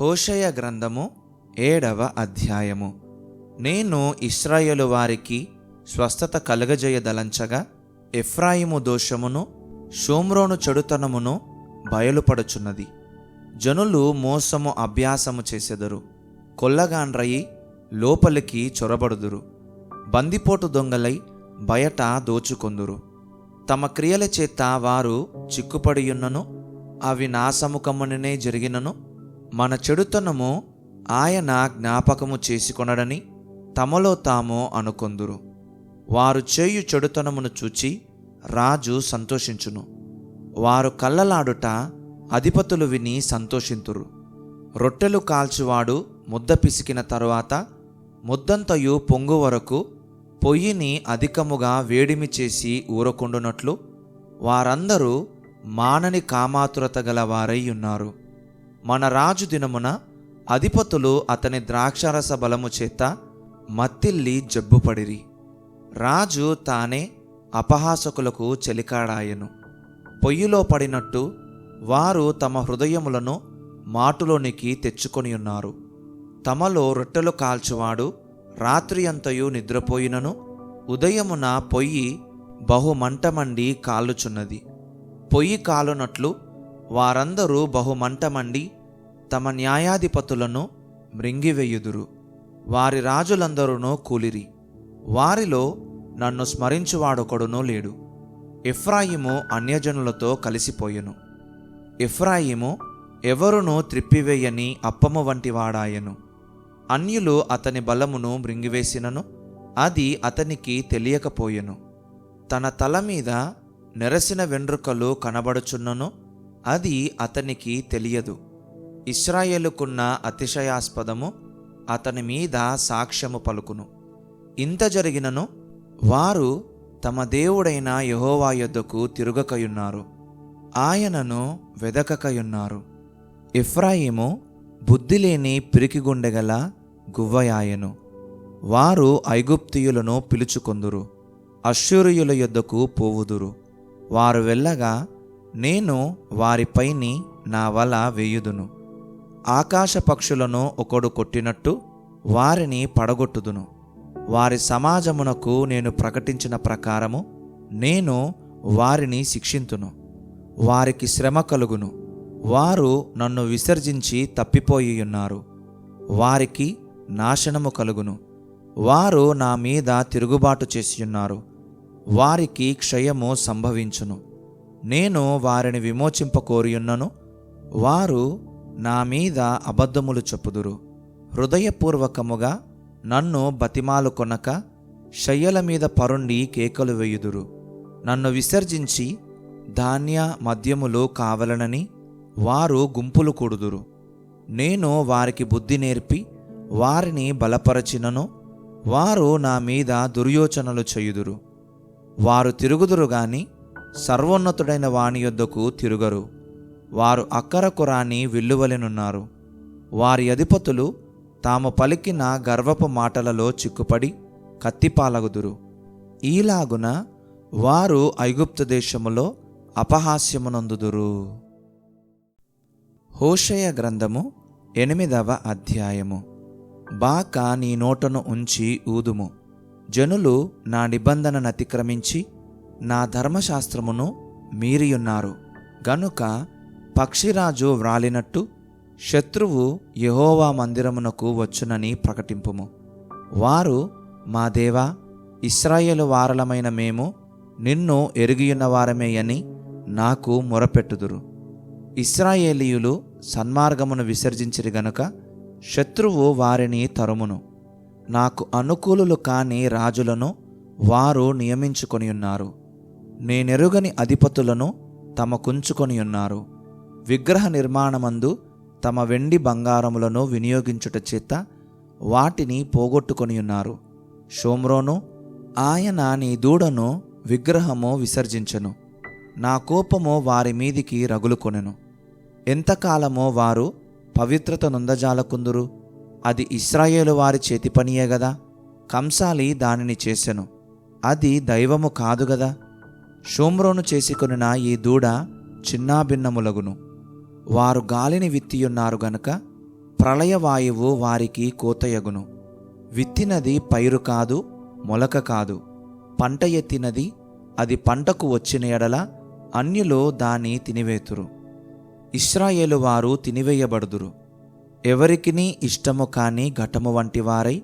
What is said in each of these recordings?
హోషయ గ్రంథము ఏడవ అధ్యాయము. నేను ఇస్రాయేలు వారికి స్వస్థత కలుగజేయదలంచగా ఎఫ్రాయిము దోషమును షోమ్రోను చెడుతనమును బయలుపడుచున్నది. జనులు మోసము అభ్యాసము చేసెదరు. కొల్లగాండ్రయి లోపలికి చొరబడుదురు. బందిపోటు దొంగలై బయట దోచుకొందురు. తమ క్రియల చేత వారు చిక్కుపడియున్నను అవి నాసముఖముననే జరిగినను మన చెడుతనము ఆయన జ్ఞాపకము చేసుకొనడని తమలో తాము అనుకొందురు. వారు చేయు చెడుతనమును చూచి రాజు సంతోషించును. వారు కళ్ళలాడుట అధిపతులు విని సంతోషింతురు. రొట్టెలు కాల్చువాడు ముద్ద పిసికిన తరువాత ముద్దంతయు పొంగు వరకు పొయ్యిని అధికముగా వేడిమి చేసి ఊరకుండునట్లు వారందరూ మానని కామాతురత గల వారై ఉన్నారు. మన రాజు దినమున అధిపతులు అతని ద్రాక్షారస బలము చేత మత్తిల్లి జబ్బుపడిరి. రాజు తానే అపహాసకులకు చెలికాడాయను. పొయ్యిలో పడినట్టు వారు తమ హృదయములను మాటులోనికి తెచ్చుకొని ఉన్నారు. తమలో రొట్టెలు కాల్చువాడు రాత్రి అంతయు నిద్రపోయినను ఉదయమున పొయ్యి బహుమంటమండి కాలుచున్నది పొయ్యి కాలునట్లు వారందరూ బహుమంటమండి తమ న్యాయాధిపతులను మృంగివేయుదురు. వారి రాజులందరూ కూలిరి. వారిలో నన్ను స్మరించువాడొకడునూ లేడు. ఎఫ్రాయిము అన్యజనులతో కలిసిపోయెను. ఎఫ్రాయిము ఎవరునూ త్రిప్పివేయని అప్పము వంటివాడాయను. అన్యులు అతని బలమును మృంగివేసినను అది అతనికి తెలియకపోయెను. తన తల మీద నెరసిన వెండ్రుకలు కనబడుచున్నను అది అతనికి తెలియదు. ఇస్రాయేలుకున్న అతిశయాస్పదము అతని మీద సాక్ష్యము పలుకును. ఇంత జరిగినను వారు తమ దేవుడైన యహోవా యొద్దకు తిరుగకయున్నారు. ఆయనను వెదకకయున్నారు. ఇఫ్రాయిము బుద్ధిలేని పిరికిగుండెగల గువ్వయాయను. వారు ఐగుప్తియులను పిలుచుకొందురు. అశ్షూరియుల యొద్దకు పోవుదురు. వారు వెళ్ళగా నేను వారిపైని నా వల వేయుదును. ఆకాశ పక్షులను ఒకడు కొట్టినట్టు వారిని పడగొట్టుదును. వారి సమాజమునకు నేను ప్రకటించిన ప్రకారము నేను వారిని శిక్షింతును. వారికి శ్రమ కలుగును. వారు నన్ను విసర్జించి తప్పిపోయి ఉన్నారు వారికి నాశనము కలుగును. వారు నా మీద తిరుగుబాటు చేసియున్నారు. వారికి క్షయము సంభవించును. నేను వారిని విమోచింపకోరియున్నను వారు నా మీద అబద్ధములు చెప్పుదురు. హృదయపూర్వకముగా నన్ను బతిమాలు కొనక శయ్యల మీద పరుండి కేకలు వేయుదురు. నన్ను విసర్జించి ధాన్య మద్యములు కావలనని వారు గుంపులు కూడుదురు. నేను వారికి బుద్ధి నేర్పి వారిని బలపరచినను వారు నా మీద దుర్యోచనలు చేయుదురు. వారు తిరుగుదురు గాని సర్వోన్నతుడైన వాణి యొద్దకు తిరుగరు. వారు అక్కరకు రాని విల్లువలెనున్నారు. వారి అధిపతులు తాము పలికిన గర్వపు మాటలలో చిక్కుపడి కత్తిపాలగుదురు. ఈలాగున వారు ఐగుప్తు దేశములో అపహాస్యమునందుదురు. హోషయ గ్రంథము ఎనిమిదవ అధ్యాయము. బాక నీ నోటను ఉంచి ఊదుము. జనులు నా నిబంధనను అతిక్రమించి నా ధర్మశాస్త్రమును మీరియున్నారు. గనుక పక్షిరాజు వ్రాలినట్టు శత్రువు యహోవా మందిరమునకు వచ్చునని ప్రకటింపుము. వారు మా దేవా ఇస్రాయేలు వారలమైన మేము నిన్ను ఎరిగియున్న వారమే అని నాకు మొరపెట్టుదురు. ఇస్రాయేలీయులు సన్మార్గమును విసర్జించిరి గనుక శత్రువు వారిని తరుమును. నాకు అనుకూలులు కాని రాజులను వారు నియమించుకొని ఉన్నారు నేనెరుగని అధిపతులను తమకుంచుకొని ఉన్నారు విగ్రహ నిర్మాణమందు తమ వెండి బంగారములను వినియోగించుట చేత వాటిని పోగొట్టుకొని ఉన్నారు. షోమ్రోను ఆయన నీ దూడను విగ్రహము విసర్జించెను. నా కోపము వారి మీదికి రగులుకొనెను. ఎంతకాలమో వారు పవిత్రత నొందజాలకుందురు. అది ఇస్రాయేలు వారి చేతి పనియే గదా. కంసాలి దానిని చేసెను. అది దైవము కాదు గదా. షోమ్రోను చేసుకొనిన ఈ దూడ చిన్నాభిన్నములగును. వారు గాలిని విత్తియున్నారు గనుక ప్రళయవాయువు వారికి కోతయగును. విత్తినది పైరు కాదు మొలక కాదు. పంట ఎత్తినది అది పంటకు వచ్చిన ఎడల అన్యులు దాన్ని తినివేతురు. ఇస్రాయేలు వారు తినివేయబడుదురు. ఎవరికిని ఇష్టము కాని ఘటము వంటి వారై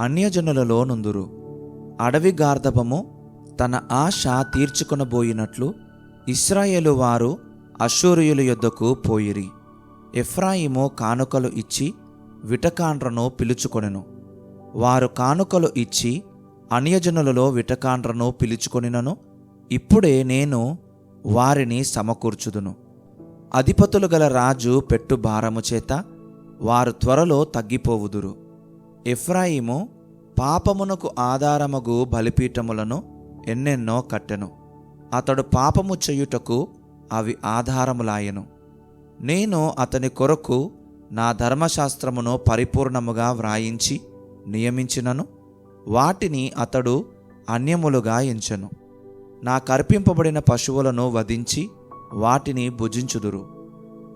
అన్యజనులలో నుందురు. అడవి గార్ధపము తన ఆశ తీర్చుకొనబోయినట్లు ఇస్రాయేలు వారు అశూరియుల యొద్దకు పోయిరి. ఎఫ్రాయిము కానుకలు ఇచ్చి విటకాండ్రను పిలుచుకొనెను. వారు కానుకలు ఇచ్చి అన్యజనులలో విటకాండ్రను పిలుచుకొనినను. ఇప్పుడే నేను వారిని సమకూర్చుదును. అధిపతులు గల రాజు పెట్టు భారము చేత వారు త్వరలో తగ్గిపోవుదురు. ఎఫ్రాయిము పాపమునకు ఆధారముగు బలిపీఠములను ఎన్నెన్నో కట్టెను. అతడు పాపము చేయుటకు అవి ఆధారములాయెను. నేను అతని కొరకు నా ధర్మశాస్త్రమును పరిపూర్ణముగా వ్రాయించి నియమించినను. వాటిని అతడు అన్యములుగా ఎంచెను. నా కర్పింపబడిన పశువులను వధించి వాటిని భుజించుదురు.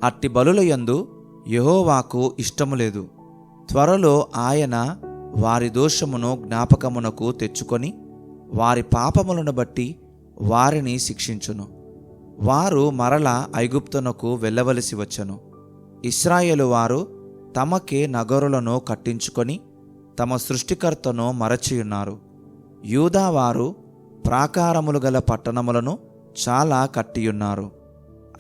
అట్టి బలులయందు యహోవాకు ఇష్టము లేదు త్వరలో ఆయన వారి దోషమును జ్ఞాపకమునకు తెచ్చుకొని వారి పాపములను బట్టి వారిని శిక్షించును. వారు మరల ఐగుప్తునకు వెళ్ళవలసి వచ్చను. ఇస్రాయేలు వారు తమకే నగరులను కట్టించుకొని తమ సృష్టికర్తను మరచియున్నారు. యూదావారు ప్రాకారములు గల పట్టణములను చాలా కట్టియున్నారు.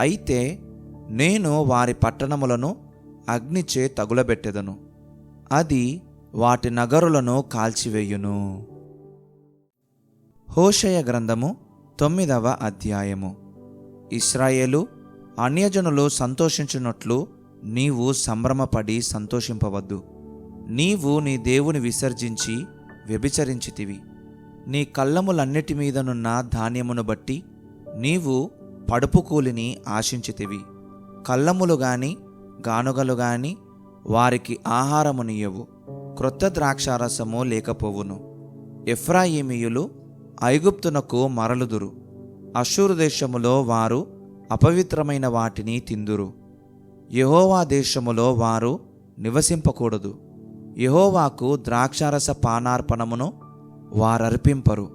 అయితే నేను వారి పట్టణములను అగ్నిచే తగులబెట్టెదను. అది వాటి నగరులను కాల్చివేయును. హోషయ గ్రంథము తొమ్మిదవ అధ్యాయము. ఇస్రాయేలు అన్యజనులు సంతోషించినట్లు నీవు సంభ్రమపడి సంతోషింపవద్దు. నీవు నీ దేవుని విసర్జించి వ్యభిచరించితివి. నీ కళ్ళములన్నిటి మీదనున్న ధాన్యమును బట్టి నీవు పడుపు కూలిని ఆశించితివి. కళ్ళములు గాని గానుగలు గాని వారికి ఆహారమునియవు క్రొత్త ద్రాక్షారసము లేకపోవును. ఎఫ్రాయిమీయులు ఐగుప్తునకు మరలుదురు. అషూరు దేశములో వారు అపవిత్రమైన వాటిని తిందురు. యహోవా దేశములో వారు నివసింపకూడదు. యహోవాకు ద్రాక్షారస పానార్పణమును వారర్పింపరు.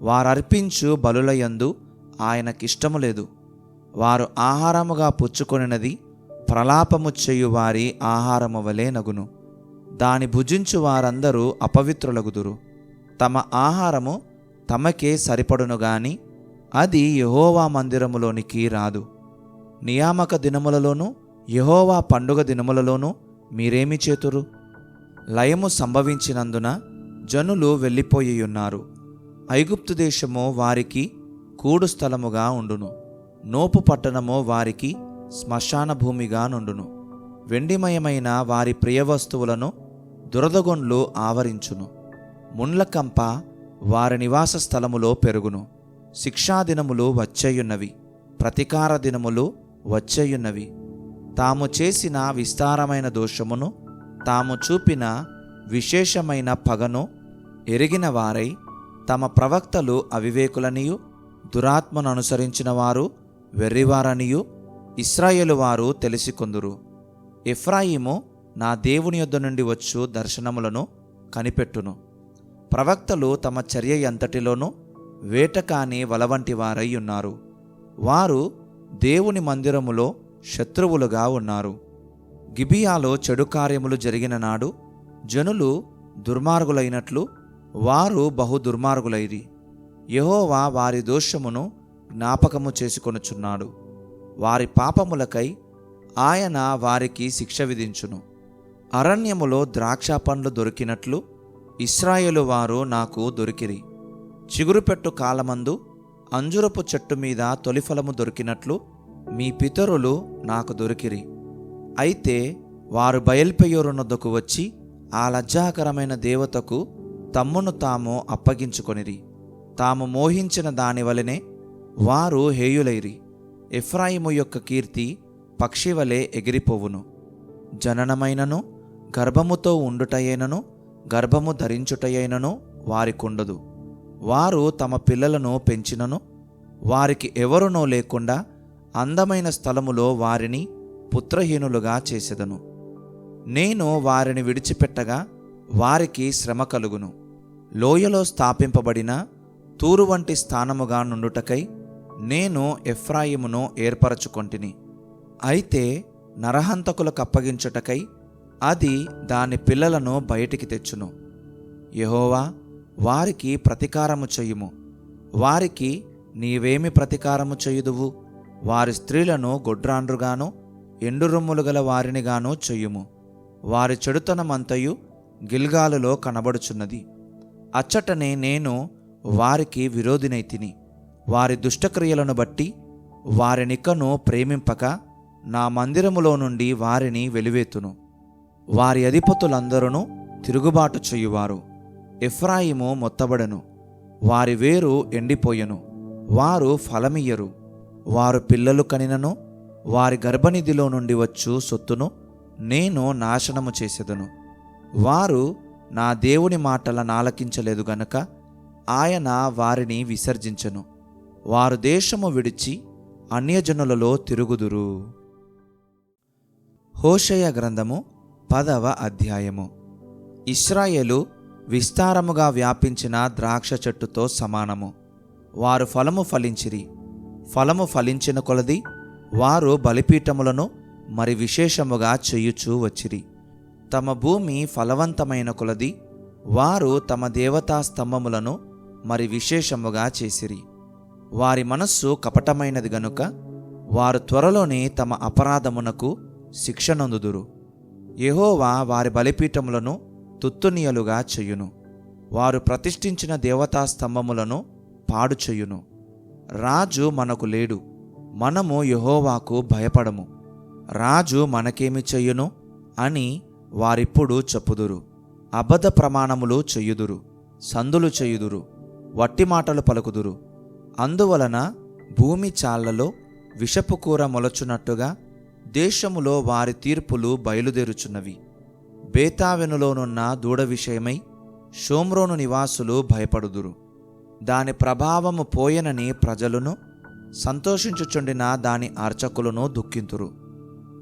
వారర్పించు బలులయందు ఆయనకిష్టము లేదు. వారు ఆహారముగా పుచ్చుకొనినది ప్రలాపము చేయువారి ఆహారము వలె నగును. దాని భుజించు వారందరూ అపవిత్రులగుదురు. తమ ఆహారము తమకే సరిపడును గాని అది యహోవా మందిరములోనికి రాదు. నియామక దినములలోనూ యహోవా పండుగ దినములలోనూ మీరేమి చేతురు? లయము సంభవించినందున జనులు వెళ్ళిపోయియున్నారు. ఐగుప్తు దేశము వారికి కూడు స్థలముగా ఉండును. నోపు పట్టణము వారికి శ్మశాన భూమిగా నుండును. వెండిమయమైన వారి ప్రియ వస్తువులను దురదగొండ్లు ఆవరించును. ముండ్లకంప వారి నివాస స్థలములో పెరుగును. శిక్షాదినములు వచ్చేయున్నవి ప్రతీకార దినములు వచ్చేయున్నవి. తాము చేసిన విస్తారమైన దోషమును తాము చూపిన విశేషమైన పగను ఎరిగిన వారై తమ ప్రవక్తలు అవివేకులనియు దురాత్మను అనుసరించిన వారు వెర్రివారనియు ఇస్రాయేలు వారు తెలిసికొందురు. ఎఫ్రాయిము నా దేవుని యొద్ద నుండి వచ్చు దర్శనములను కనిపెట్టును. ప్రవక్తలు తమ చర్య ఎంతటిలోనూ వేటకాని వలవంటి వారై ఉన్నారు. వారు దేవుని మందిరములో శత్రువులుగా ఉన్నారు. గిబియాలో చెడు కార్యములు జరిగిన నాడు జనులు దుర్మార్గులైనట్లు వారు బహు దుర్మార్గులైరి. యహోవా వారి దోషమును జ్ఞాపకము చేసుకొనుచున్నాడు. వారి పాపములకై ఆయన వారికి శిక్ష విధించును. అరణ్యములో ద్రాక్ష పండ్లు దొరికినట్లు ఇస్రాయేలు వారు నాకు దొరికిరి. చిగురుపెట్టు కాలమందు అంజురపు చెట్టు మీద తొలిఫలము దొరికినట్లు మీ పితరులు నాకు దొరికిరి. అయితే వారు బయల్పెయోరునొద్దకు వచ్చి ఆ లజ్జాకరమైన దేవతకు తమ్మును తాము అప్పగించుకొనిరి. తాము మోహించిన దానివలనే వారు హేయులైరి. ఎఫ్రాయిము యొక్క కీర్తి పక్షి వలె ఎగిరిపోవును. జననమైనను గర్భముతో ఉండుటయైనను గర్భము ధరించుటయైనను వారికుండదు. వారు తమ పిల్లలను పెంచినను వారికి ఎవరునో లేకుండా అందమైన స్థలములో వారిని పుత్రహీనులుగా చేసెదను. నేను వారిని విడిచిపెట్టగా వారికి శ్రమ కలుగును. లోయలో స్థాపింపబడిన తూరు వంటి స్థానముగా నుండుటకై నేను ఎఫ్రాయిమును ఏర్పరచుకొంటిని. అయితే నరహంతకులకు అప్పగించుటకై అది దాని పిల్లలను బయటికి తెచ్చును. యహోవా వారికి ప్రతీకారము చెయ్యుము వారికి నీవేమి ప్రతీకారము చేయుదువు? వారి స్త్రీలను గొడ్రాండ్రుగాను ఎండురొమ్ములు గల వారినిగాను చెయ్యుము వారి చెడుతనమంతయు గిల్గాలులో కనబడుచున్నది. అచ్చటనే నేను వారికి విరోధినైతిని వారి దుష్టక్రియలను బట్టి వారినికను ప్రేమింపక నా మందిరములో నుండి వారిని వెలివేతును. వారి అధిపతులందరూ తిరుగుబాటు చేయువారు. ఎఫ్రాయిము మొత్తబడను. వారి వేరు ఎండిపోయెను. వారు ఫలమియ్యరు. వారు పిల్లలు కనినను. వారి గర్భనిధిలో నుండి వచ్చు సొత్తును. నేను నాశనము చేసేదను. వారు నా దేవుని మాటల నాలకించలేదు గనక ఆయన వారిని విసర్జించెను. వారు దేశము విడిచి అన్యజనులలో తిరుగుదురు. హోషయ గ్రంథము పదవ అధ్యాయము. ఇస్రాయేలు విస్తారముగా వ్యాపించిన ద్రాక్ష చెట్టుతో సమానము. వారు ఫలము ఫలించిరి. ఫలము ఫలించిన కొలది వారు బలిపీఠములను మరి విశేషముగా చేయుచూ వచ్చిరి. తమ భూమి ఫలవంతమైన కొలది వారు తమ దేవతా స్తంభములను మరి విశేషముగా చేసిరి. వారి మనస్సు కపటమైనది గనుక వారు త్వరలోనే తమ అపరాధమునకు శిక్షనందుదురు యహోవా వారి బలిపీఠములను తుత్తునియలుగా చెయ్యును వారు ప్రతిష్ఠించిన దేవతా స్తంభములను పాడు చెయ్యును రాజు మనకు లేడు. మనము యహోవాకు భయపడము. రాజు మనకేమి చెయ్యును అని వారిప్పుడు చెప్పుదురు. అబద్ధ ప్రమాణములు చెయ్యుదురు సందులు చెయ్యుదురు వట్టి మాటలు పలుకుదురు. అందువలన భూమి చాళ్ళలో విషపు కూర మొలచునట్టుగా దేశములో వారి తీర్పులు బయలుదేరుచున్నవి. బేతావెనులోనున్న దూడ విషయమై షోమ్రోను నివాసులు భయపడుదురు. దాని ప్రభావము పోయనని ప్రజలను సంతోషించుచుండిన దాని అర్చకులను దుఃఖింతురు.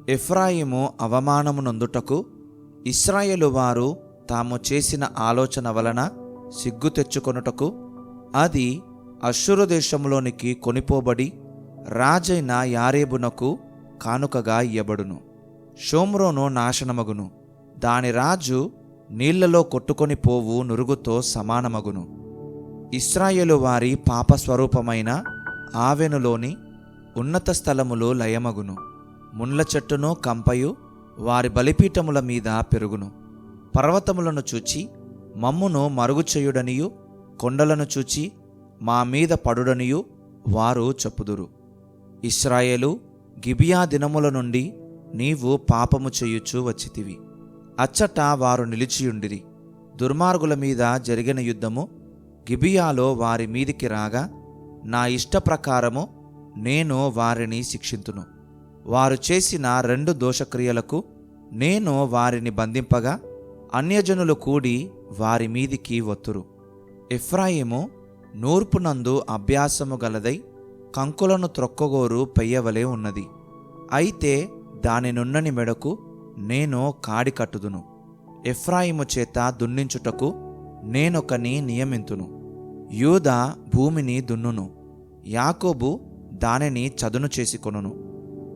ఎఫ్రాయిము అవమానమునందుటకు ఇస్రాయేలు వారు తాము చేసిన ఆలోచన వలన సిగ్గు తెచ్చుకొనుటకు అది అశ్షురు దేశంలోనికి కొనిపోబడి రాజైన యారేబునకు కానుకగా ఇయ్యబడును. షోమ్రోను నాశనమగును. దాని రాజు నీళ్ళలో కొట్టుకొని పోవు నురుగుతో సమానమగును. ఇస్రాయేలు వారి పాపస్వరూపమైన ఆవెనులోని ఉన్నత స్థలములు లయమగును. ముండ్ల చెట్టును కంపయు వారి బలిపీఠముల మీద పెరుగును. పర్వతములను చూచి మమ్మును మరుగు చేయుడనియు కొండలను చూచి మా మీద పడుడనియు వారు చెప్పుదురు. ఇస్రాయేలు గిబియా దినముల నుండి నీవు పాపము చేయుచు వచ్చితివి. అచ్చట వారు నిలిచియుండిరి. దుర్మార్గుల మీద జరిగిన యుద్ధము గిబియాలో వారి మీదికి రాగా నా ఇష్ట ప్రకారము నేను వారిని శిక్షింతును. వారు చేసిన రెండు దోషక్రియలకు నేను వారిని బంధింపగా అన్యజనులు కూడి వారి మీదికి వత్తురు ఎఫ్రాయిము నూర్పునందు అభ్యాసము గలదై కంకులను త్రొక్కగోరు పెయ్యవలే ఉన్నది. అయితే దాని నున్నని మెడకు నేను కాడి కట్టుదును. ఎఫ్రాయిము చేత దున్నించుటకు నేనొకని నియమింతును. యూదా భూమిని దున్నును. యాకోబు దానిని చదును చేసుకొనును.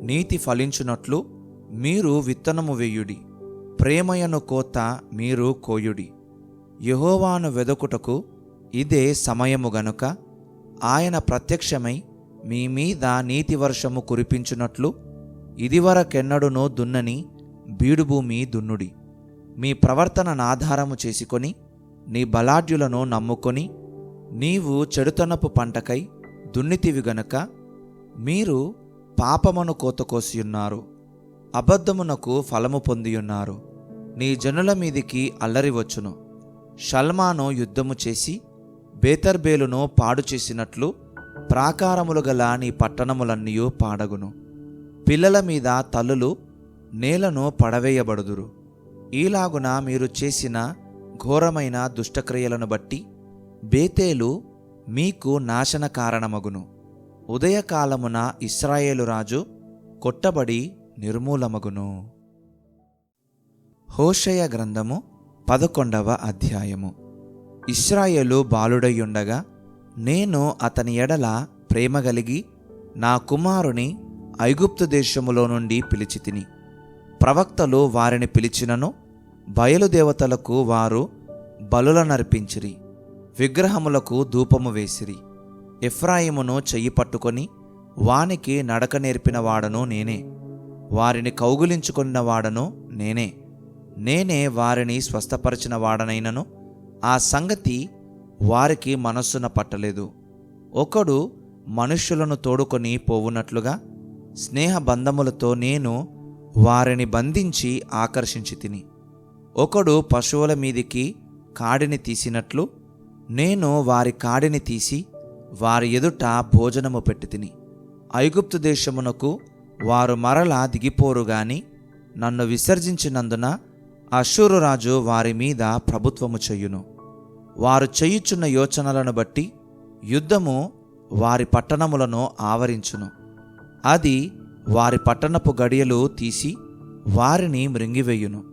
నీతి ఫలించునట్లు మీరు విత్తనము వేయుడి. ప్రేమయను కోత మీరు కోయుడి. యెహోవాను వెదకుటకు ఇదే సమయము గనుక ఆయన ప్రత్యక్షమై మీ మీద నీతి వర్షము కురిపించునట్లు ఇదివరకెన్నడునో దున్నని బీడుభూమి దున్నుడి. మీ ప్రవర్తనను ఆధారము చేసుకొని నీ బలాఢ్యులను నమ్ముకొని నీవు చెడుతనపు పంటకై దున్నితివి గనక మీరు పాపమును కోతకోసియున్నారు అబద్ధమునకు ఫలము పొందియున్నారు. నీ జనుల మీదికి అల్లరి వచ్చును. షల్మాను యుద్ధము చేసి బేతర్బేలును పాడు చేసినట్లు ప్రాకారములు గల నీ పట్టణములన్నీ పాడగును. పిల్లల మీద తల్లులు నేలను పడవేయబడుదురు. ఈలాగున మీరు చేసిన ఘోరమైన దుష్టక్రియలను బట్టి బేతేలు మీకు నాశన కారణమగును. ఉదయకాలమున ఇస్రాయేలు రాజు కొట్టబడి నిర్మూలమగును. హోషయ గ్రంథము పదకొండవ అధ్యాయము. ఇస్రాయేలు బాలుడయ్యుండగా నేను అతని ఎడల ప్రేమ కలిగి నా కుమారుని ఐగుప్తు దేశములో నుండి పిలిచి తిని ప్రవక్తలు వారిని పిలిచినను బయలుదేవతలకు వారు బలులనర్పించిరి విగ్రహములకు ధూపము వేసిరి. ఎఫ్రాయిమును చెయ్యి పట్టుకొని వానికి నడక నేర్పిన వాడను నేనే వారిని కౌగులించుకున్న వాడను నేనే. నేనే వారిని స్వస్థపరిచిన వాడనైనను ఆ సంగతి వారికి మనస్సున పట్టలేదు. ఒకడు మనుష్యులను తోడుకొని పోవునట్లుగా స్నేహబంధములతో నేను వారిని బంధించి ఆకర్షించి తిని. ఒకడు పశువుల మీదికి కాడిని తీసినట్లు నేను వారి కాడిని తీసి వారి ఎదుట భోజనము పెట్టి తిని. ఐగుప్తు దేశమునకు వారు మరలా దిగిపోరు గాని నన్ను విసర్జించినందున అశూరు రాజు వారి మీద ప్రభుత్వము చెయ్యును వారు చేయుచున్న యోచనలను బట్టి యుద్ధము వారి పట్టణములను ఆవరించును. అది వారి పట్టణపు గడియలు తీసి వారిని మృంగివేయును.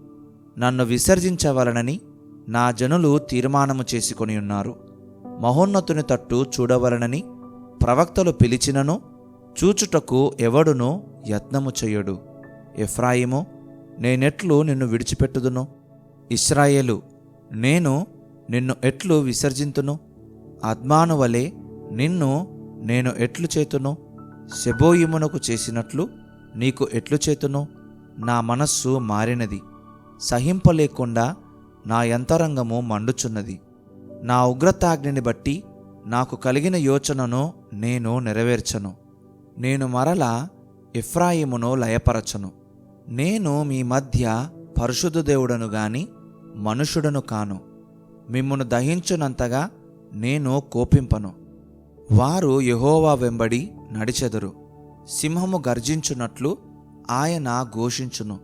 నన్ను విసర్జించవలనని నా జనులు తీర్మానము చేసుకొని ఉన్నారు. మహోన్నతుని తట్టు చూడవలనని ప్రవక్తలు పిలిచినను చూచుటకు ఎవడును యత్నము చెయ్యడు ఎఫ్రాయిము నేనెట్లు నిన్ను విడిచిపెట్టుదును. ఇస్రాయేలు నేను నిన్ను ఎట్లు విసర్జింతును? అద్మాను వలె నిన్ను నేను ఎట్లు చేతును? శబోయిమునకు చేసినట్లు నీకు ఎట్లు చేతును? నా మనస్సు మారినది. సహింపలేకుండా నా యంతరంగము మండుచున్నది. నా ఉగ్రతాగ్నిని బట్టి నాకు కలిగిన యోచనను నేను నెరవేర్చను. నేను మరలా ఇఫ్రాయిమును లయపరచను. నేను మీ మధ్య పరిశుద్ధ దేవుడను గాని మనుషుడను కాను. మిమ్మును దహించునంతగా నేను కోపింపను. వారు యహోవా వెంబడి నడిచెదరు. సింహము గర్జించున్నట్లు ఆయన ఘోషించును.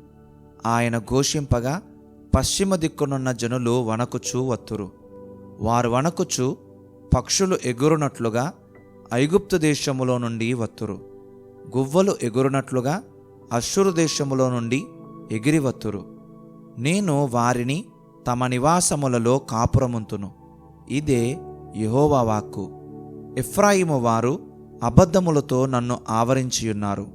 ఆయన ఘోషింపగా పశ్చిమ దిక్కునున్న జనులు వణకుచూ వత్తురు. వారు వణకుచు పక్షులు ఎగురునట్లుగా ఐగుప్తు దేశములో నుండి వత్తురు. గువ్వలు ఎగురునట్లుగా అశ్షురు దేశములో నుండి ఎగిరివత్తురు నేను వారిని తమ నివాసములలో కాపురముంతును. ఇదే యెహోవా వాక్కు. ఎఫ్రాయిము వారు అబద్ధములతో నన్ను ఆవరించియున్నారు.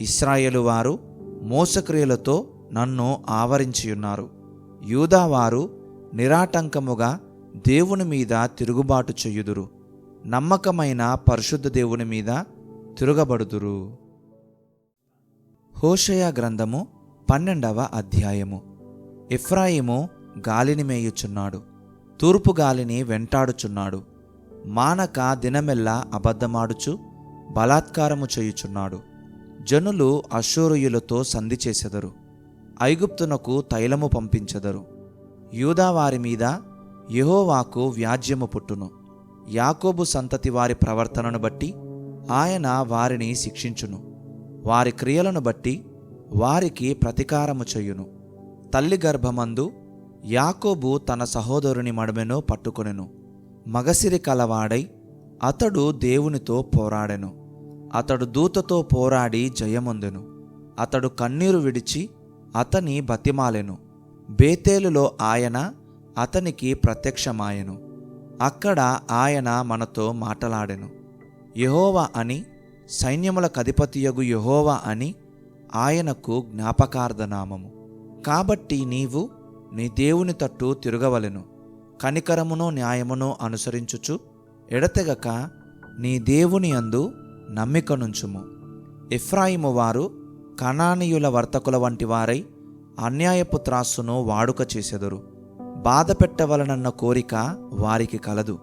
ఇస్రాయేలు వారు మోసక్రియలతో నన్ను ఆవరించియున్నారు. యూదావారు నిరాటంకముగా దేవుని మీద తిరుగుబాటు చెయ్యుదురు నమ్మకమైన పరిశుద్ధ దేవుని మీద తిరగబడుదురు. హోషయ గ్రంథము పన్నెండవ అధ్యాయము. ఇఫ్రాయిము గాలిని మేయుచున్నాడు. తూర్పు గాలిని వెంటాడుచున్నాడు. మానక దినమెల్లా అబద్ధమాడుచు బలాత్కారము చేయుచున్నాడు. జనులు అశూరుయులతో సంధి చేసెదరు. ఐగుప్తునకు తైలము పంపించెదరు. యూదా వారి మీద యహోవాకు వ్యాజ్యము పుట్టును. యాకోబు సంతతి వారి ప్రవర్తనను బట్టి ఆయన వారిని శిక్షించును. వారి క్రియలను బట్టి వారికి ప్రతీకారము చెయ్యును తల్లి గర్భమందు యాకోబు తన సహోదరుని మడమెను పట్టుకొనెను. మగసిరి కలవాడై అతడు దేవునితో పోరాడెను. అతడు దూతతో పోరాడి జయమొందెను. అతడు కన్నీరు విడిచి అతని బతిమాలెను. బేతేలులో ఆయన అతనికి ప్రత్యక్షమాయెను. అక్కడ ఆయన మనతో మాటలాడెను. యహోవా అని సైన్యముల కధిపతియగు యహోవా అని ఆయనకు జ్ఞాపకార్థనామము. కాబట్టి నీవు నీ దేవుని తట్టు తిరగవలెను. కనికరమును న్యాయమును అనుసరించుచు ఎడతెగక నీ దేవుని అందు నమ్మికనుంచుము ఇఫ్రాయిము వారు కణానీయుల వర్తకుల వంటి వారై అన్యాయపు త్రాసును వాడుక చేసెదరు. బాధ పెట్టవలనన్న కోరిక వారికి కలదు.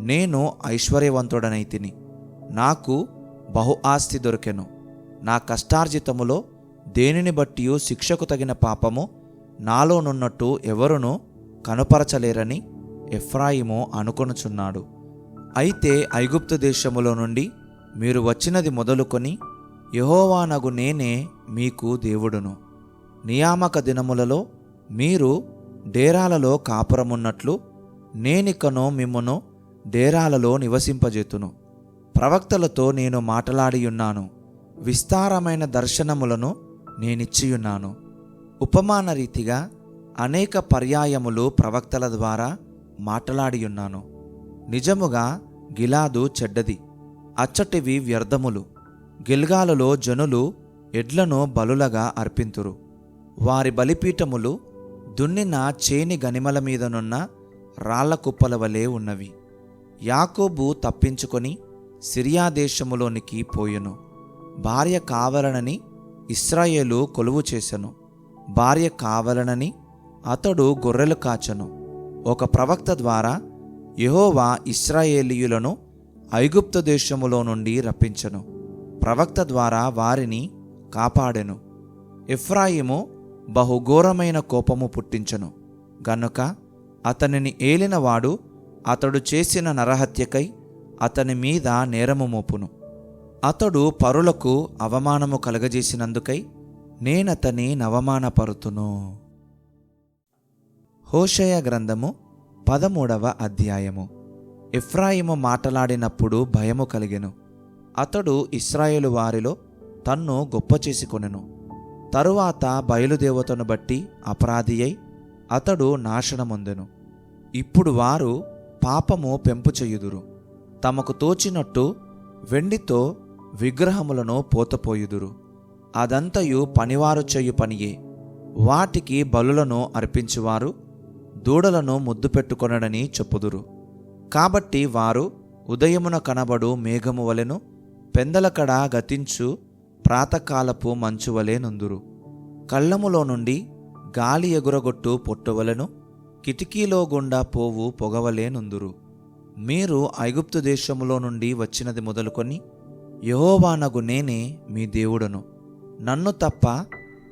నేను ఐశ్వర్యవంతుడనైతిని నాకు బహు ఆస్తి దొరికెను. నా కష్టార్జితములో దేనిని బట్టి శిక్షకు తగిన పాపము నాలోనున్నట్టు ఎవరునూ కనుపరచలేరని ఎఫ్రాయిము అనుకొనుచున్నాడు. అయితే ఐగుప్తు దేశములో నుండి మీరు వచ్చినది మొదలుకొని యహోవానగు నేనే మీకు దేవుడును. నియామక దినములలో మీరు డేరాలలో కాపురమున్నట్లు నేనికను మిమ్మును డేరాలలో నివసింపజేతును. ప్రవక్తలతో నేను మాట్లాడియున్నాను. విస్తారమైన దర్శనములను నేనిచ్చియున్నాను. ఉపమాన రీతిగా అనేక పర్యాయములు ప్రవక్తల ద్వారా మాట్లాడియున్నాను. నిజముగా గిలాదు చెడ్డది అచ్చటివి వ్యర్థములు. గిల్గాలులో జనులు ఎడ్లను బలులగా అర్పింతురు. వారి బలిపీఠములు దున్నిన చేని గనిమల మీదనున్న రాళ్ళ కుప్పల వలె ఉన్నవి. యాకోబు తప్పించుకొని సిరియా దేశములోనికి పోయెను. భార్య కావలనని ఇస్రాయేలు కొలువు చేసెను. భార్య కావలనని అతడు గొర్రెలు కాచను. ఒక ప్రవక్త ద్వారా యహోవా ఇస్రాయేలీయులను ఐగుప్తు దేశములో నుండి రప్పించను. ప్రవక్త ద్వారా వారిని కాపాడెను. ఇఫ్రాయిము బహుఘోరమైన కోపము పుట్టించను. గనుక అతనిని ఏలినవాడు అతడు చేసిన నరహత్యకై అతని మీద నేరము మోపును. అతడు పరులకు అవమానము కలగజేసినందుకై నేనతని నవమానపరుతును. హోషయ గ్రంథము పదమూడవ అధ్యాయము. ఎఫ్రాయిము మాటలాడినప్పుడు భయము కలిగెను. అతడు ఇస్రాయేలు వారిలో తన్ను గొప్ప చేసుకొనెను తరువాత బయలుదేవతను బట్టి అపరాధి అయి అతడు నాశనమొందెను. ఇప్పుడు వారు పాపము పెంపు చెయ్యుదురు తమకు తోచినట్టు వెండితో విగ్రహములను పోతపోయుదురు. అదంతయు పనివారు చేయు పనియే. వాటికి బలులను అర్పించువారు దూడలను ముద్దు పెట్టుకొనడని చెప్పుదురు. కాబట్టి వారు ఉదయమున కనబడు మేఘము వలెను పెందలకడ గతించు ప్రాతకాలపు మంచు వలె నుందురు. కళ్ళములో నుండి గాలి ఎగురగొట్టు పొట్టువలను కిటికీలో గుండా పోవు పొగవలే నుందురు. మీరు ఐగుప్తు దేశములో నుండి వచ్చినది మొదలుకొని యహోవానగు నేనే మీ దేవుడను. నన్ను తప్ప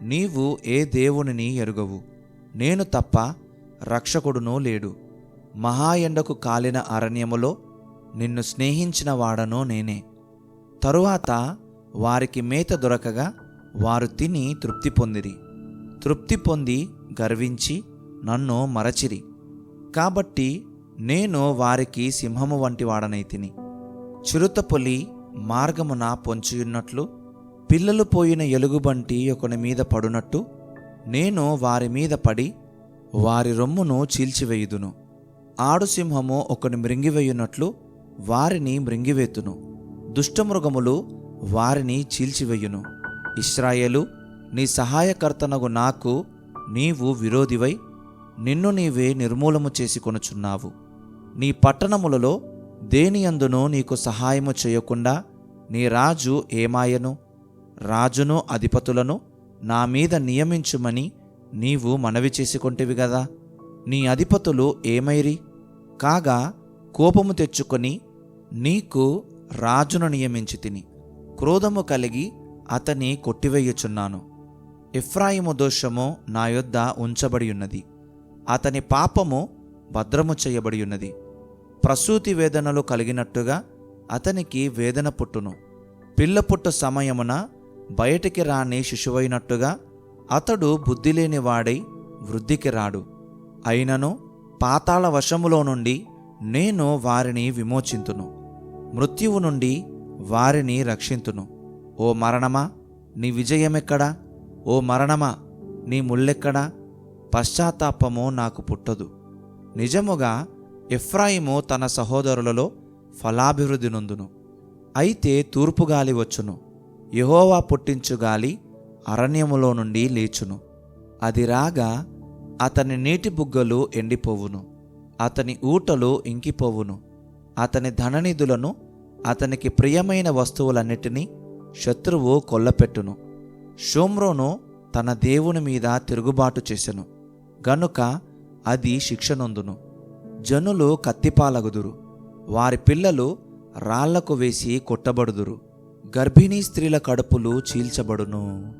నీవు ఏ దేవునిని ఎరుగవు. నేను తప్ప రక్షకుడునో లేడు. మహాయండకు కాలిన అరణ్యములో నిన్ను స్నేహించిన వాడనో నేనే. తరువాత వారికి మేత దొరకగా వారు తిని తృప్తి పొందిరి. తృప్తి పొంది గర్వించి నన్ను మరచిరి. కాబట్టి నేను వారికి సింహము వంటి వాడనైతిని చిరుతపులి మార్గమున పొంచియున్నట్లు పిల్లలు పోయిన ఎలుగుబంటి ఒకని మీద పడునట్టు నేను వారి మీద పడి వారి రొమ్మును చీల్చివేయుదును. ఆడుసింహము ఒకని మృంగివేయునట్లు వారిని మృంగివేతును. దుష్టమృగములు వారిని చీల్చివేయును. ఇస్రాయేలు నీ సహాయకర్తనగు నాకు నీవు విరోధివై నిన్ను నీవే నిర్మూలము చేసి కొనుచున్నావు. నీ పట్టణములలో దేనియందునూ నీకు సహాయము చేయకుండా నీ రాజు ఏమాయను? రాజును అధిపతులను నా మీద నియమించుమని నీవు మనవి చేసుకొంటివి గదా? నీ అధిపతులు ఏమైరి? కాగా కోపము తెచ్చుకొని నీకు రాజును నియమించి తిని క్రోధము కలిగి అతని కొట్టివేయుచున్నాను. ఎఫ్రాయిము దోషము నా యొద్ద ఉంచబడియున్నది. అతని పాపము భద్రము చేయబడి ఉన్నది ప్రసూతి వేదనలు కలిగినట్టుగా అతనికి వేదన పుట్టును. పిల్ల పుట్టు సమయమున బయటికి రాని శిశువైనట్టుగా అతడు బుద్ధిలేని వాడై వృద్ధికి రాడు. అయినను పాతాళ వశములో నుండి నేను వారిని విమోచింతును. మృత్యువు నుండి వారిని రక్షింతును. ఓ మరణమా నీ విజయమెక్కడా? ఓ మరణమా నీ ముళ్ళెక్కడా పశ్చాత్తాపము నాకు పుట్టదు. నిజముగా ఎఫ్రాయిము తన సహోదరులలో ఫలాభివృద్ధి నొందును. అయితే తూర్పు గాలి వచ్చును. యహోవా పుట్టించు గాలి అరణ్యములో నుండి లేచును. అది రాగా అతని నీటి బుగ్గలు ఎండిపోవును. అతని ఊటలు ఇంకిపోవును. అతని ధననిధులను అతనికి ప్రియమైన వస్తువులన్నిటినీ శత్రువు కొల్లపెట్టును. షోమ్రోను తన దేవుని మీద తిరుగుబాటు చేసెను. గనుక అది శిక్షనొందును. జనులు కత్తిపాలగుదురు. వారి పిల్లలు రాళ్ళకు వేసి కొట్టబడుదురు. గర్భిణీ స్త్రీల కడుపులు చీల్చబడును.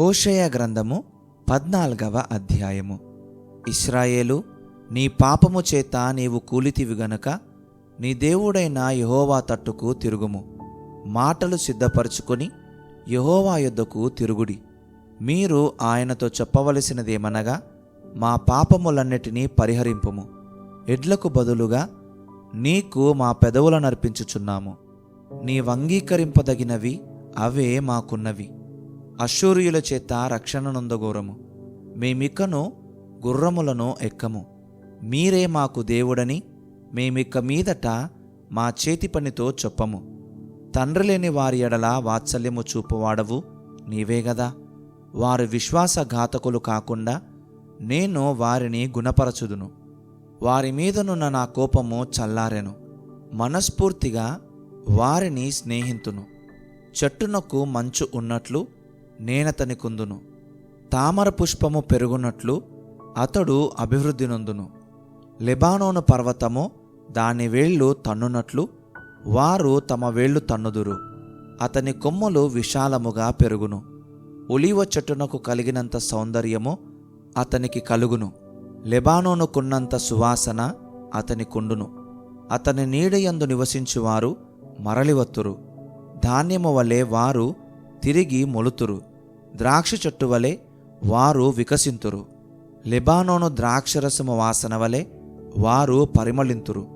హోషయ గ్రంథము పద్నాలుగవ అధ్యాయము. ఇస్రాయేలు నీ పాపము చేత నీవు కూలితివి గనుక నీ దేవుడైన యహోవా తట్టుకు తిరుగుము. మాటలు సిద్ధపరచుకొని యహోవా యొద్దకు తిరుగుడి. మీరు ఆయనతో చెప్పవలసినదేమనగా మా పాపములన్నిటినీ పరిహరింపుము. ఎడ్లకు బదులుగా నీకు మా పెదవులను అర్పించుచున్నాము నీ వంగీకరింపదగినవి అవే మాకున్నవి. అశూరియుల చేత రక్షణనుందగోరము మేమిక్కను గుర్రములను ఎక్కము. మీరే మాకు దేవుడని మేమిక్క మీదట మా చేతి పనితో చెప్పము. తండ్రి లేని వారి ఎడల వాత్సల్యము చూపువాడవు నీవే గదా. వారు విశ్వాసఘాతకులు కాకుండా నేను వారిని గుణపరచుదును. వారి మీదనున్న నా కోపము చల్లారెను. మనస్ఫూర్తిగా వారిని స్నేహితును. చెట్టునకు మంచు ఉన్నట్లు నేనతని కుందును తామర పుష్పము పెరుగునట్లు అతడు అభివృద్ధి నొందును. లెబానోను పర్వతము దాని వేళ్ళు తన్నునట్లు వారు తమ వేళ్ళు తన్నుదురు. అతని కొమ్మలు విశాలముగా పెరుగును. ఒలివ చెట్టునకు కలిగినంత సౌందర్యము అతనికి కలుగును. లెబానోనుకున్నంత సువాసన అతని కుండును. అతని నీడయందు నివసించువారు మరలివత్తురు. ధాన్యము వలె వారు తిరిగి మొలుతురు. ద్రాక్ష చెట్టు వలె వారు వికసింతురు. లెబానోను ద్రాక్షరసము వాసన వలె వారు పరిమళింతురు.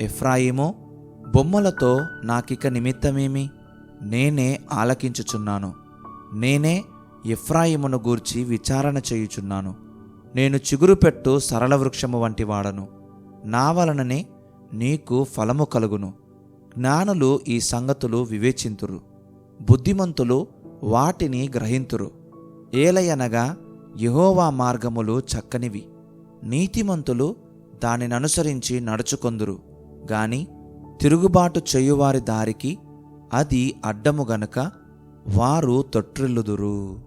ఎఫ్రాయిమో బొమ్మలతో నాకిక నిమిత్తమేమి? నేనే ఆలకించుచున్నాను. నేనే ఎఫ్రాయిమును గూర్చి విచారణ చేయుచున్నాను. నేను చిగురుపెట్టు సరళ వృక్షము వంటి వాడను. నా వలననే నీకు ఫలము కలుగును. జ్ఞానులు ఈ సంగతులు వివేచింతురు. బుద్ధిమంతులు వాటిని గ్రహింతురు. ఏలయనగా యహోవా మార్గములు చక్కనివి. నీతిమంతులు దానిననుసరించి నడుచుకొందురు. గాని తిరుగుబాటు చేయువారి దారికి అది అడ్డము గనుక వారు తొట్టిల్లుదురు.